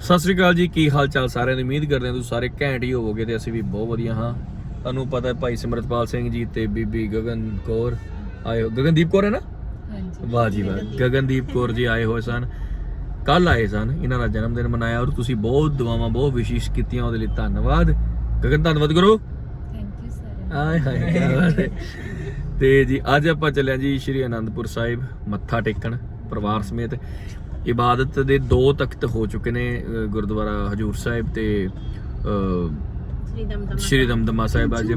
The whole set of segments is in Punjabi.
ਸਤਿ ਸ੍ਰੀ ਅਕਾਲ ਜੀ ਕੀ ਹਾਲ ਚਾਲ ਸਾਰਿਆਂ ਦੀ? ਉਮੀਦ ਕਰਦੇ ਹਾਂ ਤੁਸੀਂ ਸਾਰੇ ਘੈਂਟ ਹੀ ਹੋਵੋਗੇ ਤੇ ਅਸੀਂ ਵੀ ਬਹੁਤ ਵਧੀਆ ਹਾਂ। ਤੁਹਾਨੂੰ ਪਤਾ ਹੈ ਭਾਈ ਸਿਮਰਤਪਾਲ ਸਿੰਘ ਜੀ ਤੇ ਬੀਬੀ ਗਗਨ ਕੌਰ ਆਏ ਹੋ ਗਗਨਦੀਪ ਕੌਰ ਹੈ ਨਾ? ਹਾਂਜੀ। ਵਾਹ ਜੀ ਵਾਹ ਗਗਨਦੀਪ ਕੌਰ ਜੀ ਆਏ ਹੋਏ ਸਨ। ਕੱਲ ਆਏ ਸਨ ਇਹਨਾਂ ਦਾ ਜਨਮ ਦਿਨ ਮਨਾਇਆ ਔਰ ਤੁਸੀਂ ਬਹੁਤ ਦੁਆਵਾਂ ਬਹੁਤ ਵਿਸ਼ੇਸ਼ ਕੀਤੀਆਂ ਉਹਦੇ ਲਈ ਧੰਨਵਾਦ। ਗਗਨ ਧੰਨਵਾਦ ਕਰੋ। ਥੈਂਕ ਯੂ ਸਰ ਆਏ ਹਾਏ ਕਿਆ ਬਾਤ ਹੈ। ਤੇ ਜੀ ਅੱਜ ਆਪਾਂ ਚੱਲਿਆ ਜੀ ਸ਼੍ਰੀ ਅਨੰਦਪੁਰ ਸਾਹਿਬ ਮੱਥਾ ਟੇਕਣ ਪਰਿਵਾਰ ਸਮੇਤ। ਇਬਾਦਤ ਦੇ ਦੋ ਤਖਤ ਹੋ ਚੁੱਕੇ ਨੇ ਗੁਰਦੁਆਰਾ ਹਜੂਰ ਸਾਹਿਬ ਤੇ ਅ, ਸ੍ਰੀ ਦਮਦਮਾ ਸਾਹਿਬ। ਅੱਜ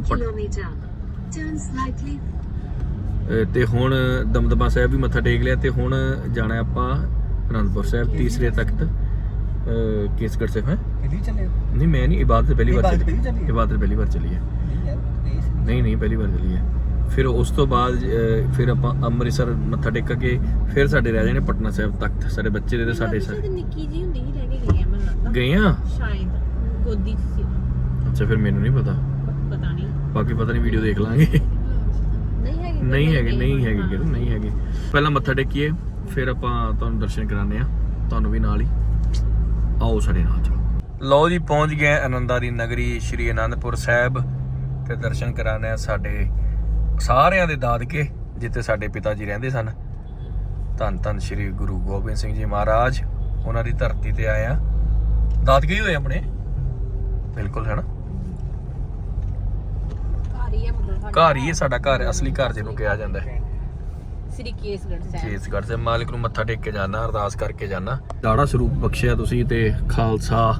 ਤੇ ਹੁਣ ਦਮਦਮਾ ਸਾਹਿਬ ਵੀ ਮੱਥਾ ਟੇਕ ਲਿਆ ਤੇ ਹੁਣ ਜਾਣਾ ਆਪਾਂ ਅਨੰਦਪੁਰ ਸਾਹਿਬ ਤੀਸਰੇ ਤਖਤ ਅ, ਕੇਸਗੜ੍ਹ ਸਾਹਿਬ ਹੈ? ਨਹੀਂ ਮੈਂ ਨਹੀਂ ਇਬਾਦਤ ਪਹਿਲੀ ਵਾਰ ਇਬਾਦਤ ਚੱਲੀ। ਪਹਿਲੀ ਚੱਲੀ ਹੈ? ਇਬਾਦਤ ਪਹਿਲੀ ਵਾਰ ਚੱਲੀ ਹੈ। ਨਹੀਂ ਨਹੀਂ ਪਹਿਲੀ ਵਾਰ ਚੱਲੀ ਹੈ। ਫਿਰ ਉਸ ਤੋਂ ਬਾਅਦ ਫਿਰ ਆਪਾਂ ਅੰਮ੍ਰਿਤਸਰ ਮੱਥਾ ਟੇਕ ਕੇ ਫਿਰ ਸਾਡੇ ਰਹਿ ਜਾਣੇ ਪਟਨਾ ਸਾਹਿਬ ਤਖਤ ਸਾਡੇ ਬੱਚੇ ਦੇ ਤੇ ਸਾਡੇ ਸਾਰੇ। ਨਿੱਕੀ ਜੀ ਹੁੰਦੀ ਸੀ ਲੈ ਕੇ ਗਈ ਆ ਮੈਨੂੰ ਲੱਗਦਾ। ਗਏ ਆ ਸ਼ਾਇਦ ਗੋਦੀ ਚ ਸੀ। ਅੱਛਾ ਫਿਰ ਮੈਨੂੰ ਨਹੀਂ ਪਤਾ। ਪਤਾ ਨਹੀਂ। ਬਾਕੀ ਪਤਾ ਨਹੀਂ ਵੀਡੀਓ ਦੇਖ ਲਾਂਗੇ। ਨਹੀਂ। ਹੈਗੀ ਨਹੀਂ ਹੈਗੇ ਨਹੀਂ ਹੈਗੇ ਕਿਹੜੇ ਨਹੀਂ ਹੈਗੇ। ਪਹਿਲਾਂ ਮੱਥਾ ਟੇਕੀਏ ਫਿਰ ਆਪਾਂ ਤੁਹਾਨੂੰ ਦਰਸ਼ਨ ਕਰਾਣੇ ਆ ਤੁਹਾਨੂੰ ਵੀ ਨਾਲ ਹੀ। ਆਓ ਸਾਡੇ ਨਾਲ ਚਲੋ। ਲਓ ਜੀ ਪਹੁੰਚ ਗਏ ਆਨੰਦਾਂ ਦੀ ਨਗਰੀ ਸ਼੍ਰੀ ਅਨੰਦਪੁਰ ਸਾਹਿਬ। ਤੇ ਦਰਸ਼ਨ ਕਰਾਣੇ ਆ ਸਾਡੇ ਸਾਰਿਆਂ ਦੇ ਦਾਦਕੇ ਜਿੱਥੇ ਸਾਡੇ ਪਿਤਾ ਜੀ ਰਹਿੰਦੇ ਸਨ। ਧੰਨ ਧੰਨ ਸ਼੍ਰੀ ਗੁਰੂ ਗੋਬਿੰਦ ਸਿੰਘ ਜੀ ਮਹਾਰਾਜ ਉਹਨਾਂ ਦੀ ਧਰਤੀ ਤੇ ਆਏ ਆ ਦਾਦਕੇ ਹੀ ਹੋਏ ਆਪਣੇ? ਬਿਲਕੁਲ ਹੈ ਨਾ ਘਰ ਹੀ ਮਤਲਬ ਘਰ ਹੀ ਹੈ ਸਾਡਾ ਘਰ ਅਸਲੀ ਘਰ ਜਿਹਨੂੰ ਕਿਹਾ ਜਾਂਦਾ ਹੈ। ਸ੍ਰੀ ਕੇਸਗੜ੍ਹ ਸਾਹਿਬ। ਕੇਸਗੜ੍ਹ ਦੇ ਮਾਲਕ ਨੂੰ ਮੱਥਾ ਟੇਕ ਕੇ ਜਾਣਾ ਅਰਦਾਸ ਕਰਕੇ ਜਾਣਾ ਦਾੜਾ ਸਰੂਪ ਬਖਸ਼ਿਆ ਤੁਸੀਂ ਤੇ ਖਾਲਸਾ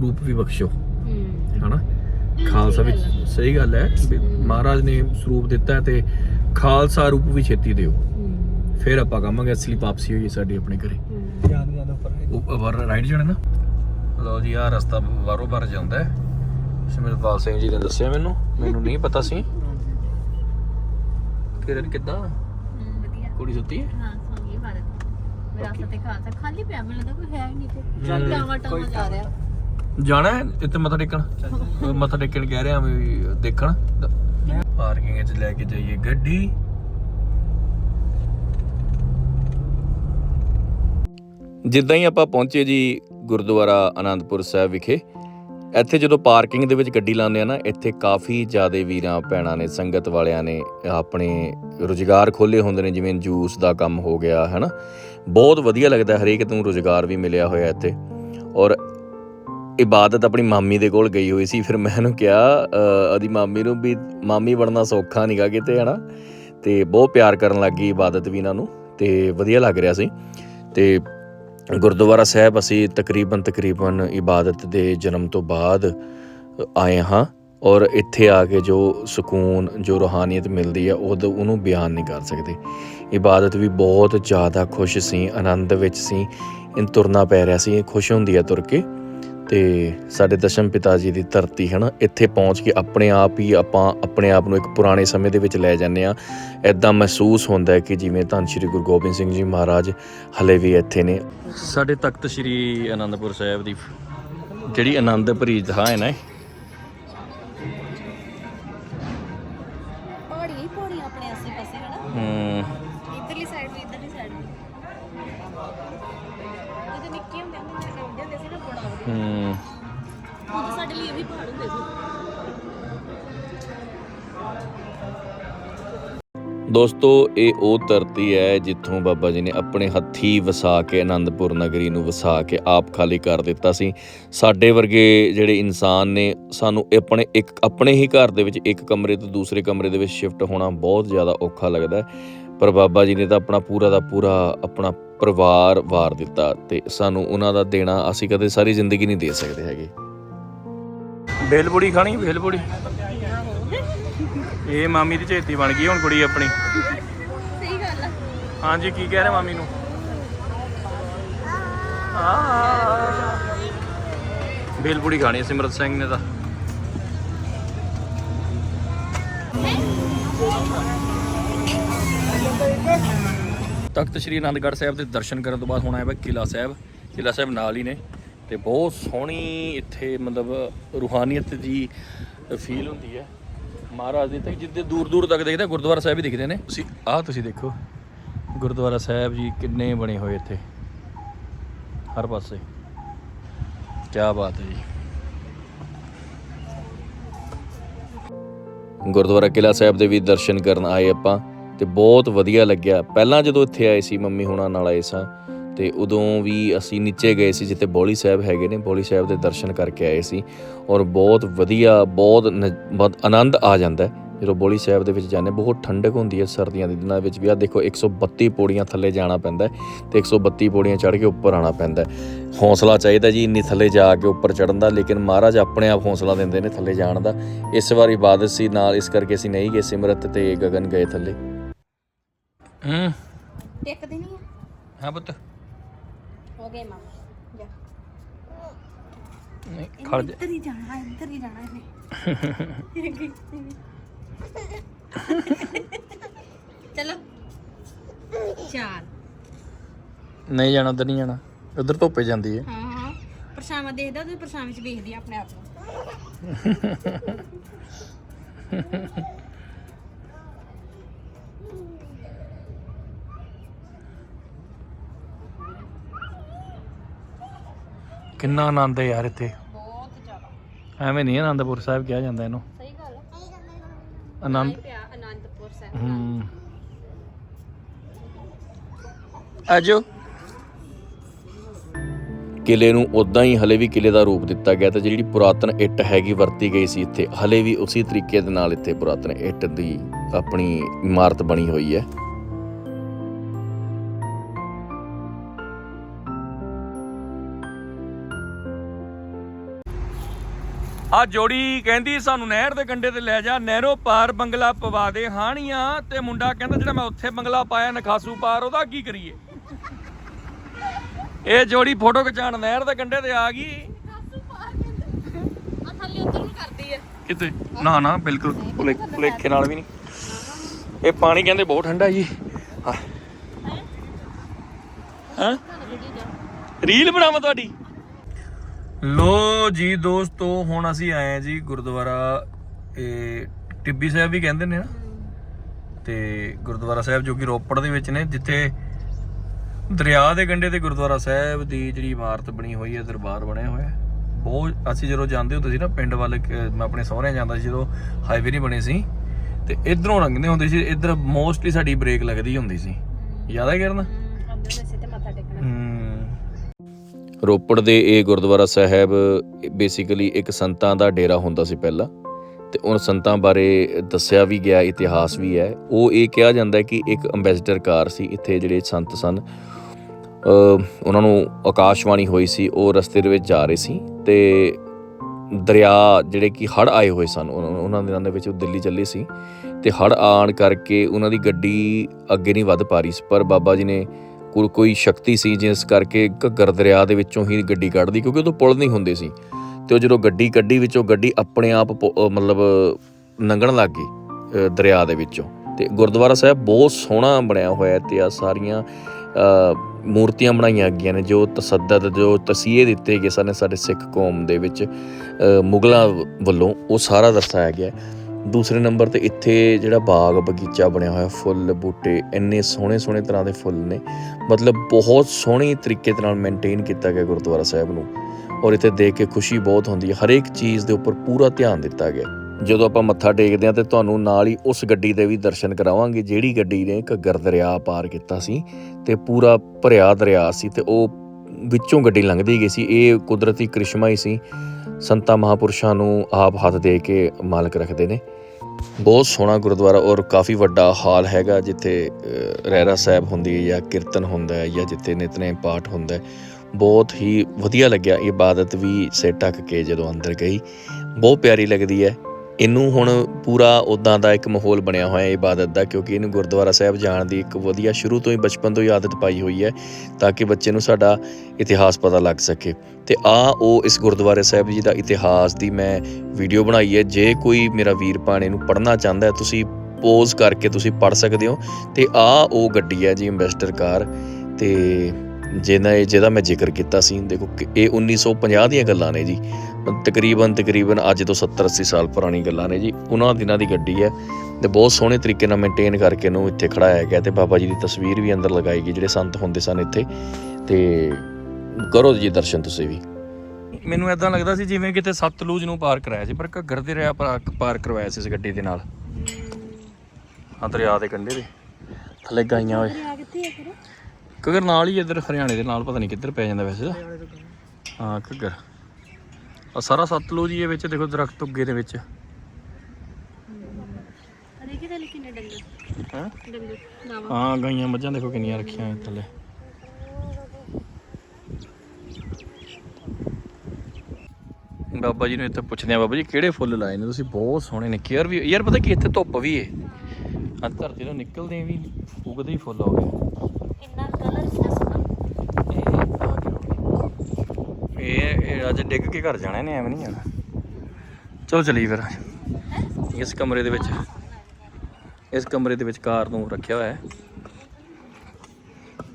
ਰੂਪ ਵੀ ਬਖਸ਼ੋ ਹੂੰ। ਹਨਾ? ਖਾਲਸਾ ਵੀ ਸਹੀ ਗੱਲ ਹੈ ਵੀ ਮਹਾਰਾਜ ਨੇ ਸਰੂਪ ਦਿੱਤਾ ਤੇ ਖਾਲਸਾ ਰੂਪ ਵੀ ਛੇਤੀ ਦਿਓ। ਫਿਰ ਆਪਾਂ ਕਹਾਂਗੇ ਅਸਲੀ ਵਾਪਸੀ ਹੋਈ ਸਾਡੀ ਆਪਣੇ ਘਰੇ। ਯਾਦ ਯਾਦ ਉੱਪਰ ਉੱਪਰ ਰਾਈਟ ਜਾਣਾ ਨਾ? ਲਓ ਜੀ ਆਹ ਰਸਤਾ ਬਾਰੋ ਬਾਰ ਜਾਂਦਾ ਹੈ। ਸਿਮਰਪਾਲ ਸਿੰਘ ਜੀ ਨੇ ਦੱਸਿਆ ਮੈਨੂੰ ਮੈਨੂੰ ਨਹੀਂ ਪਤਾ ਸੀ। ਕਿਰਨ ਕਿੱਦਾਂ? ਕੁੜੀ ਸੁੱਤੀ ਹੈ? ਹਾਂ ਸੋਗੀ ਭਾਰਤ ਵਿਰਾਸਤ ਤੇ ਖਾਲਸਾ। ਖਾਲੀ ਪਿਆ ਮੈਨੂੰ ਕੋਈ ਹੈ ਹੀ ਨਹੀਂ ਤੇ ਚੱਲ, ਟਾਵਾ ਟਾਵਾ ਜਾ ਰਿਹਾ। ਜਾਣਾ ਹੈ? ਇੱਥੇ ਮੱਥਾ ਟੇਕਣ? ਮੱਥਾ ਟੇਕਣ ਕਹਿ ਰਹੇ ਵੀ ਦੇਖਣ। ਪਾਰਕਿੰਗ 'ਚ ਲੈ ਕੇ ਜਾਈਏ ਗੱਡੀ। ਜਿੱਦਾਂ ਹੀ ਆਪਾਂ ਪਹੁੰਚੇ ਜੀ ਗੁਰਦੁਆਰਾ ਆਨੰਦਪੁਰ ਸਾਹਿਬ ਵਿਖੇ, ਇੱਥੇ ਜਦੋਂ ਪਾਰਕਿੰਗ ਦੇ ਵਿੱਚ ਗੱਡੀ ਲਾਉਂਦੇ ਆ ਨਾ, ਇੱਥੇ ਕਾਫੀ ਜ਼ਿਆਦੇ ਵੀਰਾਂ, ਭੈਣਾਂ ਨੇ, ਸੰਗਤ ਵਾਲਿਆਂ ਨੇ ਆਪਣੇ ਰੁਜ਼ਗਾਰ ਖੋਲੇ ਹੁੰਦੇ ਨੇ, ਜਿਵੇਂ ਜੂਸ ਦਾ ਕੰਮ ਹੋ ਗਿਆ, ਹੈਨਾ? ਬਹੁਤ ਵਧੀਆ ਲੱਗਦਾ ਹਰੇਕ ਨੂੰ ਰੁਜ਼ਗਾਰ ਵੀ ਮਿਲਿਆ ਹੋਇਆ ਇੱਥੇ। ਔਰ ਇਬਾਦਤ ਆਪਣੀ ਮਾਮੀ ਦੇ ਕੋਲ ਗਈ ਹੋਈ ਸੀ ਫਿਰ ਮੈਂ ਉਹਨੂੰ ਕਿਹਾ ਅ, ਉਹਦੀ ਮਾਮੀ ਨੂੰ ਵੀ ਮਾਮੀ ਬਣਨਾ ਸੌਖਾ ਨਹੀਂਗਾ ਕਿਤੇ ਹਨਾ? ਤੇ ਬਹੁਤ ਪਿਆਰ ਕਰਨ ਲੱਗੀ ਇਬਾਦਤ ਵੀ ਇਹਨਾਂ ਨੂੰ ਤੇ ਵਧੀਆ ਲੱਗ ਰਿਹਾ ਸੀ। ਤੇ ਗੁਰਦੁਆਰਾ ਸਾਹਿਬ ਅਸੀਂ ਤਕਰੀਬਨ ਤਕਰੀਬਨ ਇਬਾਦਤ ਦੇ ਜਨਮ ਤੋਂ ਬਾਅਦ ਆਏ ਹਾਂ ਔਰ ਇੱਥੇ ਆ ਕੇ ਜੋ ਸਕੂਨ ਜੋ ਰੂਹਾਨੀਅਤ ਮਿਲਦੀ ਹੈ ਉਹ ਉਹਨੂੰ ਬਿਆਨ ਨਹੀਂ ਕਰ ਸਕਦੇ। ਇਬਾਦਤ ਵੀ ਬਹੁਤ ਜ਼ਿਆਦਾ ਖੁਸ਼ ਸੀ ਆਨੰਦ ਵਿੱਚ ਸੀ ਇਨ ਤੁਰਨਾ ਪੈ ਰਿਹਾ ਸੀ ਖੁਸ਼ ਹੁੰਦੀ ਹੈ ਤੁਰ ਕੇ। ਤੇ ਸਾਡੇ ਦਸ਼ਮ ਪਿਤਾ ਜੀ ਦੀ ਧਰਤੀ ਹੈ ਨਾ ਇੱਥੇ ਪਹੁੰਚ ਕੇ ਆਪਣੇ ਆਪ ਹੀ ਆਪਾਂ ਆਪਣੇ ਆਪ ਨੂੰ ਇੱਕ ਪੁਰਾਣੇ ਸਮੇਂ ਦੇ ਵਿੱਚ ਲੈ ਜਾਂਦੇ ਆ ਐਦਾਂ ਮਹਿਸੂਸ ਹੁੰਦਾ ਹੈ ਕਿ ਜਿਵੇਂ ਧੰਨ ਸ਼੍ਰੀ ਗੁਰੂ ਗੋਬਿੰਦ ਸਿੰਘ ਜੀ ਮਹਾਰਾਜ ਹਲੇ ਵੀ ਇੱਥੇ ਨੇ। ਸਾਡੇ ਤਖਤ ਸ਼੍ਰੀ ਆਨੰਦਪੁਰ ਸਾਹਿਬ ਦੀ ਜਿਹੜੀ ਆਨੰਦ ਭਰੀ ਥਾਂ ਹੈ ਨਾ ਪਹਾੜੀ ਹੀ ਪਹਾੜੀ ਆਪਣੇ ਆਸੇ ਪਾਸੇ ਹਨਾ? ਹੂੰ। ਇਧਰਲੀ ਦੋਸਤੋ, ਇਹ ਉਹ ਧਰਤੀ ਹੈ ਜਿੱਥੋਂ ਬਾਬਾ ਜੀ ਨੇ ਆਪਣੇ ਹੱਥੀ ਵਸਾ ਕੇ ਆਨੰਦਪੁਰ ਨਗਰੀ ਨੂੰ ਵਸਾ ਕੇ ਆਪ ਖਾਲੀ ਕਰ ਦਿੱਤਾ ਸੀ। ਸਾਡੇ ਵਰਗੇ ਜਿਹੜੇ ਇਨਸਾਨ ਨੇ, ਸਾਨੂੰ ਆਪਣੇ ਇੱਕ, ਆਪਣੇ ਹੀ ਘਰ ਦੇ ਵਿੱਚ ਇੱਕ ਕਮਰੇ ਤੋਂ ਦੂਸਰੇ ਕਮਰੇ ਦੇ ਵਿੱਚ ਸ਼ਿਫਟ ਹੋਣਾ ਬਹੁਤ ਜ਼ਿਆਦਾ ਔਖਾ ਲੱਗਦਾ ਪਰ ਬਾਬਾ ਜੀ ਨੇ ਤਾਂ ਆਪਣਾ ਪੂਰਾ ਦਾ ਪੂਰਾ ਆਪਣਾ ਪਰਿਵਾਰ ਵਾਰ ਦਿੱਤਾ ਤੇ ਸਾਨੂੰ ਉਹਨਾਂ ਦਾ ਦੇਣਾ ਅਸੀਂ ਕਦੇ ਸਾਰੀ ਜ਼ਿੰਦਗੀ ਨਹੀਂ ਦੇ ਸਕਦੇ ਹੈਗੇ। ਬੇਲਪੂੜੀ ਖਾਣੀ ਬੇਲਪੂੜੀ ਇਹ ਮਾਮੀ ਦੀ ਝੇਤੀ ਬਣ ਗਈ ਹੁਣ ਕੁੜੀ ਆਪਣੀ। ਸਹੀ ਗੱਲ ਆ। ਹਾਂਜੀ ਕੀ ਕਹਿ ਰਹੇ ਮਾਮੀ ਨੂੰ? ਬੇਲਪੂੜੀ ਖਾਣੀ ਸਿਮਰਤ ਸਿੰਘ ਨੇ ਤਾਂ। ਤਖਤ ਸ੍ਰੀ ਅਨੰਦਗੜ੍ਹ ਸਾਹਿਬ ਦੇ ਦਰਸ਼ਨ ਕਰਨ ਤੋਂ ਬਾਅਦ ਹੁਣ ਆਇਆ ਵਾ ਕਿਲਾ ਸਾਹਿਬ। ਕਿਲਾ ਸਾਹਿਬ ਨਾਲ ਹੀ ਨੇ ਤੇ ਬਹੁਤ ਸੋਹਣੀ ਇੱਥੇ ਮਤਲਬ ਰੂਹਾਨੀਅਤ ਦੀ ਫੀਲ ਹੁੰਦੀ ਹੈ। ਮਹਾਰਾਜ ਦੀ ਤੱਕ ਜਿੱਦੇ ਦੂਰ ਦੂਰ ਤੱਕ ਦੇਖਦੇ ਗੁਰਦੁਆਰਾ ਸਾਹਿਬ ਹੀ ਦਿਖਦੇ ਨੇ। ਤੁਸੀਂ ਆਹ ਤੁਸੀਂ ਦੇਖੋ, ਗੁਰਦੁਆਰਾ ਸਾਹਿਬ ਜੀ ਕਿੰਨੇ ਬਣੇ ਹੋਏ ਇੱਥੇ। ਹਰ ਪਾਸੇ। ਕੀ ਬਾਤ ਹੈ ਜੀ। ਗੁਰਦੁਆਰਾ ਕਿਲਾ ਸਾਹਿਬ ਦੇ ਵੀ ਦਰਸ਼ਨ ਕਰਨ ਆਏ ਆਪਾਂ ਤੇ ਬਹੁਤ ਵਧੀਆ ਲੱਗਿਆ। ਪਹਿਲਾਂ ਜਦੋਂ ਇੱਥੇ ਆਏ ਸੀ ਮੰਮੀ ਹੁਣਾਂ ਨਾਲ ਆਏ ਸਾਂ ਤੇ ਉਦੋਂ ਵੀ ਅਸੀਂ ਨੀਚੇ ਗਏ ਸੀ ਜਿੱਥੇ ਬੋਲੀ ਸਾਹਿਬ ਹੈਗੇ ਨੇ ਬੋਲੀ ਸਾਹਿਬ ਦੇ ਦਰਸ਼ਨ ਕਰਕੇ ਆਏ ਸੀ ਔਰ ਬਹੁਤ ਵਧੀਆ ਬਹੁਤ ਨ- ਬਹੁਤ ਆਨੰਦ ਆ ਜਾਂਦਾ ਹੈ। ਜਦੋਂ ਬੋਲੀ ਸਾਹਿਬ ਦੇ ਵਿੱਚ ਜਾਂਦੇ ਬਹੁਤ ਠੰਡਕ ਹੁੰਦੀ ਹੈ ਸਰਦੀਆਂ ਦੇ ਦਿਨਾਂ ਵਿੱਚ ਵੀ। ਆ ਦੇਖੋ 132 ਪੌੜੀਆਂ ਥੱਲੇ ਜਾਣਾ ਪੈਂਦਾ ਹੈ ਤੇ 132 ਪੌੜੀਆਂ ਚੜ੍ਹ ਕੇ ਉੱਪਰ ਆਣਾ ਪੈਂਦਾ ਹੈ। ਹੌਸਲਾ ਚਾਹੀਦਾ ਜੀ ਇੰਨੀ ਥੱਲੇ ਜਾ ਕੇ ਉੱਪਰ ਚੜਨ ਦਾ ਲੇਕਿਨ ਮਹਾਰਾਜ ਆਪਣੇ ਆਪ ਹੌਸਲਾ ਦਿੰਦੇ ਨੇ ਥੱਲੇ ਜਾਣ ਦਾ। ਇਸ ਵਾਰ ਇਬਾਦਤ ਸੀ ਨਾਲ ਇਸ ਕਰਕੇ ਅਸੀਂ ਨਹੀਂ ਗਏ ਸਿਮਰਤ ਤੇ ਗਗਨ ਗਏ ਥੱਲੇ। ਹੂੰ। ਟਿਕਦੇ ਨਹੀਂ ਆ। ਹਾਂ ਪੁੱਤ। ਹੋ ਗਏ ਮਾਮਾ ਜਾ ਨਹੀਂ ਖੜ ਜਾ। ਇੱਧਰ ਹੀ ਜਾਣਾ ਇੱਧਰ ਹੀ ਜਾਣਾ ਇਹਨੇ। ਚਲੋ। ਚਾਰ। ਨਹੀਂ ਜਾਣਾ ਉਧਰ ਨਹੀਂ ਜਾਣਾ। ਉਧਰ ਧੁੱਪੇ ਜਾਂਦੀ ਹੈ। ਹਾਂ ਹਾਂ। ਪਰਛਾਵਾਂ ਦੇਖਦਾ ਤੇ ਪਰਛਾਵਾਂ ਵਿੱਚ ਵੇਖਦੀ ਆ ਆਪਣੇ ਆਪ ਨੂੰ। ਕਿੰਨਾ ਆਨੰਦ ਹੈ ਯਾਰ ਇੱਥੇ। ਬਹੁਤ ਜ਼ਿਆਦਾ। ਐਵੇਂ ਨਹੀਂ ਆਨੰਦਪੁਰ ਸਾਹਿਬ ਕਿਹਾ ਜਾਂਦਾ ਇਹਨੂੰ। ਸਹੀ ਗੱਲ ਹੈ। ਆਨੰਦ ਪਿਆ ਆਨੰਦਪੁਰ ਸਾਹਿਬ। ਹੂੰ। ਆਜੋ। ਕਿਲੇ ਨੂੰ ਉਦਾਂ ਹੀ ਹਲੇ ਵੀ ਕਿਲੇ ਦਾ ਰੂਪ ਦਿੱਤਾ ਗਿਆ ਤੇ ਜਿਹੜੀ ਪੁਰਾਤਨ ਇੱਟ ਹੈਗੀ ਵਰਤੀ ਗਈ ਸੀ ਇੱਥੇ ਹਲੇ ਵੀ ਉਸੇ ਤਰੀਕੇ ਦੇ ਨਾਲ ਇੱਥੇ ਪੁਰਾਤਨ ਇੱਟ ਦੀ ਆਪਣੀ ਇਮਾਰਤ ਬਣੀ ਹੋਈ ਹੈ। ਆ ਜੋੜੀ ਕਹਿੰਦੀ ਸਾਨੂੰ ਨਹਿਰ ਦੇ ਕੰਢੇ ਤੇ ਲੈ ਜਾ ਨਹਿਰੋਂ ਪਾਰ ਬੰਗਲਾ ਪਵਾ ਦੇ ਹਾਣੀਆਂ ਤੇ ਮੁੰਡਾ ਕਹਿੰਦਾ ਜਿਹੜਾ ਮੈਂ ਉੱਥੇ ਬੰਗਲਾ ਪਾਇਆ ਨਖਾਸੂ ਪਾਰ ਉਹਦਾ ਕੀ ਕਰੀਏ? ਇਹ ਜੋੜੀ ਫੋਟੋ ਖਿਚਾਣ ਨਹਿਰ ਦੇ ਕੰਢੇ ਤੇ ਆ ਗਈ। ਕਿਤੇ? ਨਾ ਨਾ ਬਿਲਕੁਲ। ਭੁਲੇ- ਭੁਲੇਖੇ ਨਾਲ ਵੀ ਨਹੀਂ। ਇਹ ਪਾਣੀ ਕਹਿੰਦੇ ਬਹੁਤ ਠੰਡਾ ਜੀ। ਹਾਂ। ਰੀਲ ਬਣਾਵਾਂ ਤੁਹਾਡੀ। ਲੋ ਜੀ ਦੋਸਤੋ ਹੁਣ ਅਸੀਂ ਆਏ ਆ ਜੀ ਗੁਰਦੁਆਰਾ ਇਹ ਟਿੱਬੀ ਸਾਹਿਬ ਵੀ ਕਹਿੰਦੇ ਨੇ ਨਾ? ਤੇ ਗੁਰਦੁਆਰਾ ਸਾਹਿਬ ਜੋ ਕਿ ਰੋਪੜ ਦੇ ਵਿੱਚ ਨੇ ਜਿੱਥੇ ਦਰਿਆ ਦੇ ਕੰਢੇ ਤੇ ਗੁਰਦੁਆਰਾ ਸਾਹਿਬ ਦੀ ਜਿਹੜੀ ਇਮਾਰਤ ਬਣੀ ਹੋਈ ਹੈ ਦਰਬਾਰ ਬਣਿਆ ਹੋਇਆ ਹੈ। ਬਹੁਤ ਅਸੀਂ ਜਦੋਂ ਜਾਂਦੇ ਹੁੰਦੇ ਸੀ ਨਾ ਪਿੰਡ ਵੱਲ ਮੈਂ ਆਪਣੇ ਸਹੁਰਿਆਂ ਜਾਂਦਾ ਸੀ ਜਦੋਂ ਹਾਈਵੇ ਨਹੀਂ ਬਣੇ ਸੀ ਤੇ ਇਧਰੋਂ ਲੰਘਦੇ ਹੁੰਦੇ ਸੀ ਇਧਰ ਮੋਸਟਲੀ ਸਾਡੀ ਬ੍ਰੇਕ ਲੱਗਦੀ ਹੁੰਦੀ ਸੀ। ਯਾਦ ਹੈ ਕਰਨਾ ਰੋਪੜ ਦੇ ਇਹ ਗੁਰਦੁਆਰਾ ਸਾਹਿਬ ਬੇਸਿਕਲੀ ਇੱਕ ਸੰਤਾਂ ਦਾ ਡੇਰਾ ਹੁੰਦਾ ਸੀ ਪਹਿਲਾਂ। ਤੇ ਉਹਨਾਂ ਸੰਤਾਂ ਬਾਰੇ ਦੱਸਿਆ ਵੀ ਗਿਆ, ਇਤਿਹਾਸ ਵੀ ਹੈ। ਉਹ ਇਹ ਕਿਹਾ ਜਾਂਦਾ ਕਿ ਇੱਕ ਅੰਬੈਸਡਰ ਕਾਰ ਸੀ, ਇੱਥੇ ਜਿਹੜੇ ਸੰਤ ਸਨ। ਉਹਨਾਂ ਨੂੰ ਆਕਾਸ਼ਵਾਣੀ ਹੋਈ ਸੀ, ਉਹ ਰਸਤੇ ਦੇ ਵਿੱਚ ਜਾ ਰਹੇ ਸੀ। ਤੇ ਦਰਿਆ ਜਿਹੜੇ ਕਿ ਹੜ ਆਏ ਹੋਏ ਸਨ ਉਹਨਾਂ ਦਿਨਾਂ ਦੇ ਵਿੱਚ ਉਹ ਦਿੱਲੀ ਚੱਲੇ ਸੀ। ਤੇ ਹੜ ਆਣ ਕਰਕੇ ਉਹਨਾਂ ਦੀ ਗੱਡੀ ਅੱਗੇ ਨਹੀਂ ਵੱਧ ਪਾ ਰਹੀ ਸੀ, ਪਰ ਬਾਬਾ ਜੀ ਨੇ ਕੋਈ ਸ਼ਕਤੀ ਸੀ ਜਿਸ ਕਰਕੇ ਘੱਗਰ ਦਰਿਆ ਦੇ ਵਿੱਚੋਂ ਹੀ ਗੱਡੀ ਕੱਢਦੀ, ਕਿਉਂਕਿ ਉਦੋਂ ਪੁਲ ਨਹੀਂ ਹੁੰਦੇ ਸੀ। ਤੇ ਉਹ ਜਦੋਂ ਗੱਡੀ ਕੱਢੀ ਵਿੱਚੋਂ ਗੱਡੀ ਆਪਣੇ ਆਪ ਪੁ- ਮਤਲਬ ਲੰਘਣ ਲੱਗ ਗਈ ਦਰਿਆ ਦੇ ਵਿੱਚੋਂ। ਤੇ ਗੁਰਦੁਆਰਾ ਸਾਹਿਬ ਬਹੁਤ ਸੋਹਣਾ ਬਣਿਆ ਹੋਇਆ ਹੈ ਤੇ ਆ ਸਾਰੀਆਂ ਮੂਰਤੀਆਂ ਬਣਾਈਆਂ ਗਈਆਂ ਨੇ, ਜੋ ਤਸੱਦਦ, ਜੋ ਤਸੀਹੇ ਦਿੱਤੇ ਗਏ ਸਨ ਸਾਡੇ ਸਿੱਖ ਕੌਮ ਦੇ ਵਿੱਚ ਮੁਗਲਾਂ ਵੱਲੋਂ, ਉਹ ਸਾਰਾ ਦਰਸਾਇਆ ਗਿਆ। ਦੂਸਰੇ ਨੰਬਰ ਤੇ ਇੱਥੇ ਜਿਹੜਾ ਬਾਗ ਬਗੀਚਾ ਬਣਿਆ ਹੋਇਆ, ਫੁੱਲ, ਬੂਟੇ, ਇੰਨੇ ਸੋਹਣੇ ਸੋਹਣੇ ਤਰ੍ਹਾਂ ਦੇ ਫੁੱਲ ਨੇ। ਮਤਲਬ ਬਹੁਤ ਸੋਹਣੀ ਤਰੀਕੇ ਦੇ ਨਾਲ ਮੇਨਟੇਨ ਕੀਤਾ ਗਿਆ ਗੁਰਦੁਆਰਾ ਸਾਹਿਬ ਨੂੰ ਔਰ ਇੱਥੇ ਦੇਖ ਕੇ ਖੁਸ਼ੀ ਬਹੁਤ ਹੁੰਦੀ ਹੈ। ਹਰੇਕ ਚੀਜ਼ ਦੇ ਉੱਪਰ ਪੂਰਾ ਧਿਆਨ ਦਿੱਤਾ ਗਿਆ ਜਦੋਂ ਆਪਾਂ ਮੱਥਾ ਟੇਕਦੇ ਹਾਂ ਤੇ ਤੁਹਾਨੂੰ ਨਾਲ ਹੀ ਉਸ ਗੱਡੀ ਦੇ ਵੀ ਦਰਸ਼ਨ ਕਰਾਵਾਂਗੇ, ਜਿਹੜੀ ਗੱਡੀ ਨੇ ਘੱਗਰ ਦਰਿਆ ਪਾਰ ਕੀਤਾ ਸੀ ਤੇ ਪੂਰਾ ਭਰਿਆ ਦਰਿਆ ਸੀ ਤੇ ਉਹ ਵਿੱਚੋਂ ਗੱਡੀ ਲੰਘਦੀ ਗਈ ਸੀ। ਇਹ ਕੁਦਰਤੀ ਕ੍ਰਿਸ਼ਮਾ ਹੀ ਸੀ। ਸੰਤਾਂ ਮਹਾਪੁਰਸ਼ਾਂ ਨੂੰ ਆਪ ਹੱਥ ਦੇ ਕੇ ਮਾਲਕ ਰੱਖਦੇ ਨੇ। ਬਹੁਤ ਸੋਹਣਾ ਗੁਰਦੁਆਰਾ ਔਰ ਕਾਫੀ ਵੱਡਾ ਹਾਲ ਹੈਗਾ ਜਿੱਥੇ ਰਹਿਰਾ ਸਾਹਿਬ ਹੁੰਦੀ ਹੈ ਜਾਂ ਕੀਰਤਨ ਹੁੰਦਾ ਹੈ ਜਾਂ ਜਿੱਥੇ ਨਿਤਨੇਮ ਪਾਠ ਹੁੰਦਾ ਹੈ। ਬਹੁਤ ਹੀ ਵਧੀਆ ਲੱਗਿਆ ਇਬਾਦਤ ਵੀ ਸੇ ਟੱਕ ਕੇ ਜਦੋਂ ਅੰਦਰ ਗਈ। ਬਹੁਤ ਪਿਆਰੀ ਲੱਗਦੀ ਹੈ। ਇਹਨੂੰ ਹੁਣ ਪੂਰਾ ਉਦਾਂ ਦਾ ਇੱਕ ਮਾਹੌਲ ਬਣਿਆ ਹੋਇਆ ਹੈ ਇਬਾਦਤ ਦਾ, ਕਿਉਂਕਿ ਇਹਨੂੰ ਗੁਰਦੁਆਰਾ ਸਾਹਿਬ ਜਾਣ ਦੀ ਇੱਕ ਵਧੀਆ ਸ਼ੁਰੂ ਤੋਂ ਹੀ ਬਚਪਨ ਤੋਂ ਹੀ ਆਦਤ ਪਾਈ ਹੋਈ ਹੈ ਤਾਂ ਕਿ ਬੱਚੇ ਨੂੰ ਸਾਡਾ ਇਤਿਹਾਸ ਪਤਾ ਲੱਗ ਸਕੇ। ਤੇ ਆ ਉਹ ਇਸ ਗੁਰਦੁਆਰੇ ਸਾਹਿਬ ਜੀ ਦਾ ਇਤਿਹਾਸ ਦੀ ਮੈਂ ਵੀਡੀਓ ਬਣਾਈ ਹੈ। ਜੇ ਕੋਈ ਮੇਰਾ ਵੀਰ ਭਾਣੇ ਨੂੰ ਪੜ੍ਹਨਾ ਚਾਹੁੰਦਾ ਹੈ, ਤੁਸੀਂ ਪੋਜ਼ ਕਰਕੇ ਤੁਸੀਂ ਪੜ੍ਹ ਸਕਦੇ ਹੋ। ਤੇ ਆ ਉਹ ਗੱਡੀ ਹੈ ਜੀ ਅੰਬੈਸਡਰ ਕਾਰ ਤੇ ਜਿਹਦਾ ਜਿਹਦਾ ਮੈਂ ਜ਼ਿਕਰ ਕੀਤਾ ਸੀ। ਦੇਖੋ ਕਿ ਇਹ 1950 ਦੀਆਂ ਗੱਲਾਂ ਨੇ ਜੀ। ਤਕਰੀਬਨ ਤਕਰੀਬਨ ਅੱਜ ਤੋਂ 70 80 ਸਾਲ ਪੁਰਾਣੀ ਗੱਲਾਂ ਨੇ ਜੀ। ਉਹਨਾਂ ਦਿਨਾਂ ਦੀ ਗੱਡੀ ਹੈ ਤੇ ਬਹੁਤ ਸੋਹਣੇ ਤਰੀਕੇ ਨਾਲ ਮੇਨਟੇਨ ਕਰਕੇ ਇਹਨੂੰ ਇੱਥੇ ਖੜਾਇਆ ਗਿਆ ਤੇ ਬਾਬਾ ਜੀ ਦੀ ਤਸਵੀਰ ਵੀ ਅੰਦਰ ਲਗਾਈ ਗਈ, ਜਿਹੜੇ ਸੰਤ ਹੁੰਦੇ ਸਨ ਇੱਥੇ। ਤੇ ਕਰੋ ਜੀ ਦਰਸ਼ਨ ਤੁਸੀਂ ਵੀ। ਮੈਨੂੰ ਐਦਾਂ ਲੱਗਦਾ ਸੀ ਜਿਵੇਂ ਕਿਤੇ ਸਤਲੁਜ ਨੂੰ ਪਾਰ ਕਰਾਇਆ ਸੀ, ਪਰ ਘੱਗਰ ਦੇ ਰਿਆ ਪਾਰ ਕਰਵਾਇਆ ਸੀ ਇਸ ਗੱਡੀ ਦੇ ਨਾਲ। ਆ ਦਰਿਆ ਦੇ ਕੰਢੇ ਦੇ ਥੱਲੇ ਗਾਈਆਂ ਹੋਏ ਘੱਗਰ ਨਾਲ ਹੀ ਇੱਧਰ ਹਰਿਆਣੇ ਦੇ ਨਾਲ, ਪਤਾ ਨਹੀਂ ਕਿੱਧਰ ਪੈ ਜਾਂਦਾ ਵੈਸੇ। ਹਾਂ, ਘੱਗਰ। ਆ ਸਾਰਾ ਸਤਲੁਜ ਹੀ ਇਹ ਵਿੱਚ ਦੇਖੋ ਦਰਖਤ ਉੱਗੇ ਦੇ ਵਿੱਚ। ਅਰੇ ਕਿਤੇ ਕਿੰਨੇ ਡੰਗਰ? ਹੈ? ਡੰਗਰ ਨਾਵਾ ਹਾਂ ਗਾਈਆਂ ਮੱਝਾਂ ਦੇਖੋ ਕਿੰਨੀਆਂ ਰੱਖੀਆਂ ਥੱਲੇ। ਬਾਬਾ ਜੀ ਨੂੰ ਇੱਥੇ ਪੁੱਛਦੇ ਆ ਬਾਬਾ ਜੀ ਕਿਹੜੇ ਫੁੱਲ ਲਾਏ ਨੇ? ਤੁਸੀਂ ਬਹੁਤ ਸੋਹਣੇ ਨੇ। ਕੇਅਰ ਵੀ ਯਾਰ ਪਤਾ ਕੀ ਇੱਥੇ ਧੁੱਪ ਵੀ ਏ। ਆ ਧਰਤੀ ਤੋਂ ਨਿਕਲਦੇ ਵੀ ਉਗਦੇ ਹੀ ਫੁੱਲ ਹੋ ਗਏ ਇੰਨਾ ਕਲਰ ਸੀ ਸੋਹਣਾ ਇਹ ਆ ਕੀ ਹੋ ਗਿਆ? ਇਹ ਇਹ ਅੱਜ ਡਿੱਗ ਕੇ ਘਰ ਜਾਣਾ ਨੇ ਐਵੇਂ ਨਹੀਂ ਜਾਣਾ। ਚਲੋ ਚਲੀ ਫਿਰ। ਇਸ ਕਮਰੇ ਦੇ ਵਿੱਚ ਇਸ ਕਮਰੇ ਦੇ ਵਿੱਚ ਕਾਰ ਨੂੰ ਰੱਖਿਆ ਹੋਇਆ ਹੈ।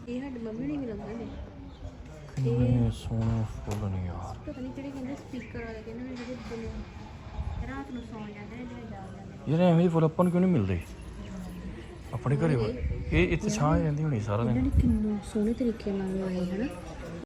ਇਹ ਸਾਡੀ ਮੰਮੀ ਨੇ ਵੀ ਲੰਗਾ ਕਿੰਨੇ ਸੋਹਣੇ ਫੁੱਲ ਨੇ ਯਾਰ। ਪਤਾ ਨਹੀਂ ਕਿਹੜੇ ਕਹਿੰਦੇ ਸਪੀਕਰ ਵਾਲੇ ਕਹਿੰਦੇ ਨੇ ਜਿਹੜੇ ਦਿਨੇ ਰਾਤ ਨੂੰ ਸੌਂ ਜਾਂਦੇ ਨੇ ਜਿਹੜੇ ਜਾਗ ਜਾਂਦੇ ਯਾਰ ਐਵੇਂ ਦੇ ਫੁੱਲ ਆਪਾਂ ਨੂੰ ਕਿਉਂ ਨਹੀਂ ਮਿਲਦੇ? ਆਪਣੇ ਘਰੇ ਇਹ ਇੱਥੇ ਛਾਂ ਰਹਿੰਦੀ ਹੋਣੀ ਸਾਰਾ ਦਿਨ ਕਿੰਨੇ ਸੋਹਣੇ ਤਰੀਕੇ ਨਾਲ ਲਾਏ ਹਨਾ?